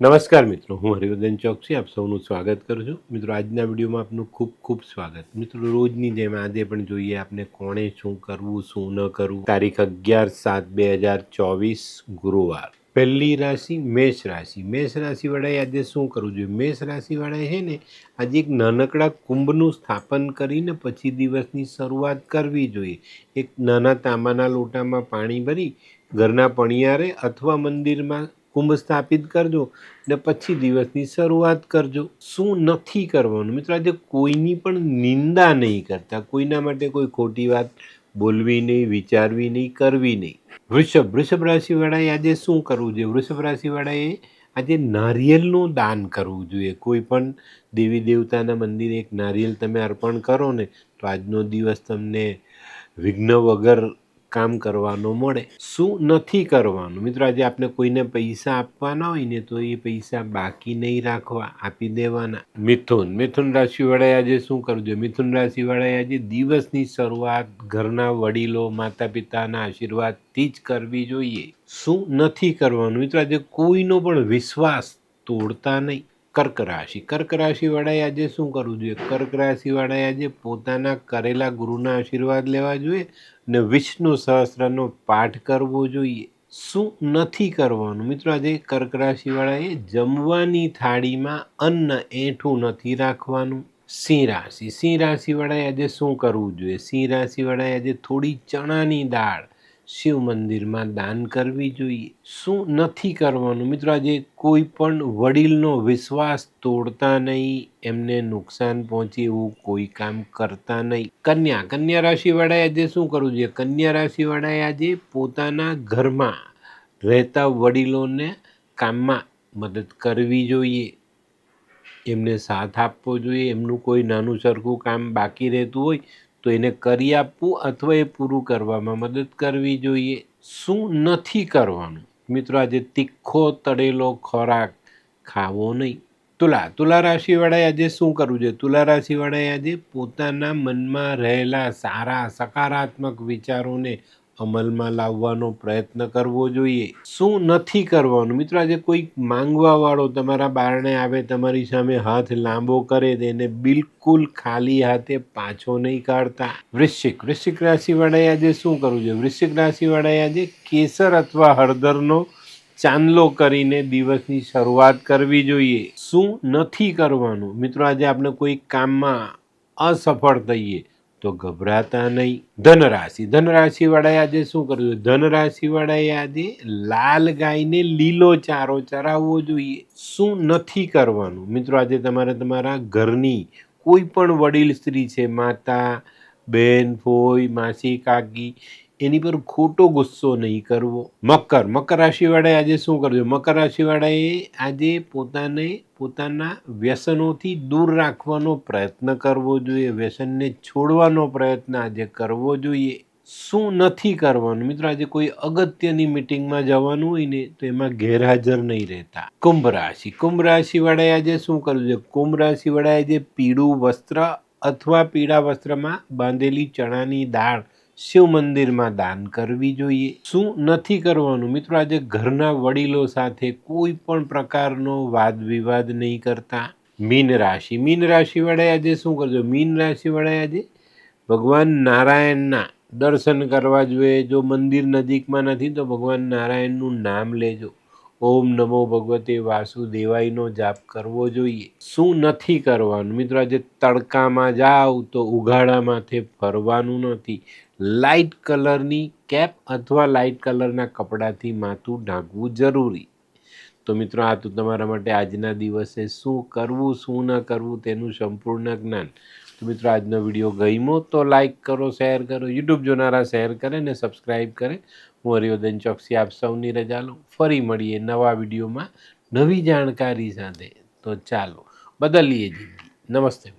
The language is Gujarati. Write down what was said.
નમસ્કાર મિત્રો, હું હરિવર્ધન ચોકસી, આપ સૌનું સ્વાગત કરું છું. મિત્રો, આજના વિડીયોમાં આપનું ખૂબ ખૂબ સ્વાગત. મિત્રો, રોજની જેમ આજે પણ જોઈએ આપને કોણે શું કરવું, શું ન કરવું. તારીખ અગિયાર સાત બે હજાર ચોવીસ, ગુરુવાર. પહેલી રાશિ મેષ રાશિ. મેષ રાશિવાળાએ આજે શું કરવું જોઈએ? મેષ રાશિવાળાએ છે ને, આજે એક નાનકડા કુંભનું સ્થાપન કરીને પછી દિવસની શરૂઆત કરવી જોઈએ. એક નાના તાંબાના લોટામાં પાણી ભરી, ઘરના પણિયારે અથવા મંદિરમાં કુંભ સ્થાપિત કરજો ને પછી દિવસની શરૂઆત કરજો. શું નથી કરવાનું? મિત્રો, આજે કોઈની પણ નિંદા નહીં કરતા. કોઈના માટે કોઈ ખોટી વાત બોલવી નહીં, વિચારવી નહીં, કરવી નહીં. વૃષભ વૃષભ રાશિવાળાએ આજે શું કરવું જોઈએ? વૃષભ રાશિવાળાએ આજે નારિયેલનું દાન કરવું જોઈએ. કોઈ પણ દેવી દેવતાના મંદિરે એક નારિયેલ તમે અર્પણ કરો ને, તો આજનો દિવસ તમને વિઘ્ન વગર કામ કરવાનો મળે. શું નથી કરવાનું? મિત્રો, આજે આપણે કોઈને પૈસા આપવાના હોય ને, તો એ પૈસા બાકી નહીં રાખવા, આપી દેવાના. મિથુન મિથુન રાશિવાળાએ આજે શું કરવું જોઈએ મિથુન રાશિવાળાએ આજે દિવસની શરૂઆત ઘરના વડીલો માતા પિતાના આશીર્વાદથી જ કરવી જોઈએ. શું નથી કરવાનું? મિત્રો, આજે કોઈનો પણ વિશ્વાસ તોડતા નહીં. કર્ક રાશિ. કર્ક રાશિવાળાએ આજે શું કરવું જોઈએ? કર્ક રાશિવાળાએ આજે પોતાના કરેલા ગુરુના આશીર્વાદ લેવા જોઈએ ને વિષ્ણુ સહસ્ત્રનો પાઠ કરવો જોઈએ. શું નથી કરવાનું? મિત્રો, આજે કર્ક રાશિવાળાએ જમવાની થાળીમાં અન્ન એઠું નથી રાખવાનું. સિંહ રાશિ. સિંહ રાશિવાળાએ આજે શું કરવું જોઈએ? સિંહ રાશિવાળાએ આજે થોડી ચણાની દાળ શિવ મંદિરમાં દાન કરવી જોઈએ. શું નથી કરવાનું? મિત્રો, આજે કોઈ પણ વડીલનો વિશ્વાસ તોડતા નહીં, એમને નુકસાન પહોંચે એવું કોઈ કામ કરતા નહીં. કન્યા કન્યા રાશિવાળાએ આજે શું કરવું જોઈએ? કન્યા રાશિવાળાએ આજે પોતાના ઘરમાં રહેતા વડીલોને કામમાં મદદ કરવી જોઈએ. એમને સાથ આપવો જોઈએ. એમનું કોઈ નાનું સરખું કામ બાકી રહેતું હોય તો એને કરી આપવું અથવા એ પૂરું કરવામાં મદદ કરવી જોઈએ? શું નથી કરવાનું? મિત્રો, આજે તીખો, તળેલો ખોરાક ખાવો નહીં. તુલા તુલા રાશિવાળાએ આજે શું કરવું જોઈએ? તુલા રાશિવાળાએ આજે પોતાના મનમાં રહેલા સારા, સકારાત્મક વિચારોને અમલમાં લાવવાનો પ્રયત્ન કરવો જોઈએ. શું નથી કરવાનું? મિત્રો, આજે કોઈ માંગવાવાળો તમારા બારણે આવે, તમારી સામે હાથ લાંબો કરે તેને બિલકુલ ખાલી હાથે પાછો નહીં કાઢતા. વૃશ્ચિક વૃશ્ચિક રાશિવાળાએ આજે શું કરવું જોઈએ? વૃશ્ચિક રાશિવાળાએ આજે કેસર અથવા હળદરનો ચાંદલો કરીને દિવસની શરૂઆત કરવી જોઈએ. શું નથી કરવાનું? મિત્રો, આજે આપણે કોઈ કામમાં અસફળ થઈએ. તો ગભરાતા નહીં. ધનરાશિ. ધનરાશિવાળાએ આજે શું કરવું ધનરાશિવાળાએ આજે લાલ ગાયને લીલો ચારો ચરાવવો જોઈએ. શું નથી કરવાનું? મિત્રો, આજે તમારે તમારા ઘરની કોઈ પણ વડીલ સ્ત્રી છે, માતા, બેન ફોઈ માસી, કાકી એની પર ખોટો ગુસ્સો નહીં કરવો. મકર મકર રાશિવાળાએ આજે શું કરવું જોઈએ મકર રાશિવાળાએ આજે પોતાને, પોતાના વ્યસનોથી દૂર રાખવાનો પ્રયત્ન કરવો જોઈએ. વ્યસનને છોડવાનો પ્રયત્ન આજે કરવો જોઈએ. શું નથી કરવાનું? મિત્રો, આજે કોઈ અગત્યની મિટિંગમાં જવાનું હોય ને, તો એમાં ગેરહાજર નહીં રહેતા. કુંભ રાશિ. કુંભ રાશિવાળાએ આજે શું કરવું જોઈએ? કુંભ રાશિવાળાએ આજે પીળું વસ્ત્ર અથવા પીળા વસ્ત્રમાં બાંધેલી ચણાની દાળ શિવ મંદિરમાં દાન કરવી જોઈએ. શું નથી કરવાનું? મિત્રો, આજે ઘરના વડીલો સાથે કોઈ પણ પ્રકારનો વાદ વિવાદ નહીં કરતા. મીન રાશિ. મીન રાશિવાળાએ આજે શું કરજો? મીન રાશિવાળાએ આજે ભગવાન નારાયણના દર્શન કરવા જોઈએ. જો મંદિર નજીકમાં નથી, તો ભગવાન નારાયણનું નામ લેજો. ઓમ નમો ભગવતે વાસુદેવાયનો જાપ કરવો જોઈએ. શું નથી કરવાનું? મિત્રો, આજે તડકામાં જાઓ તો ઉઘાડા માથે ફરવાનું નથી. લાઇટ કલરની કેપ અથવા લાઇટ કલરના કપડાથી માથું ઢાંકવું જરૂરી. તો મિત્રો, આ તો તમારા માટે આજના દિવસે શું કરવું, શું ન કરવું તેનું સંપૂર્ણ જ્ઞાન. તો મિત્રો, આજનો વીડિયો ગમ્યો તો લાઇક કરો, શેર કરો, યુટ્યુબ જોનારા શેર કરે ને સબસ્ક્રાઈબ કરે. હું હરિવર્ધન ચોકસી આપ સૌની રજા લઉં. ફરી મળીએ નવા વિડીયોમાં નવી જાણકારી સાથે. તો ચાલો, બદલીએ જિંદગી નમસ્તે.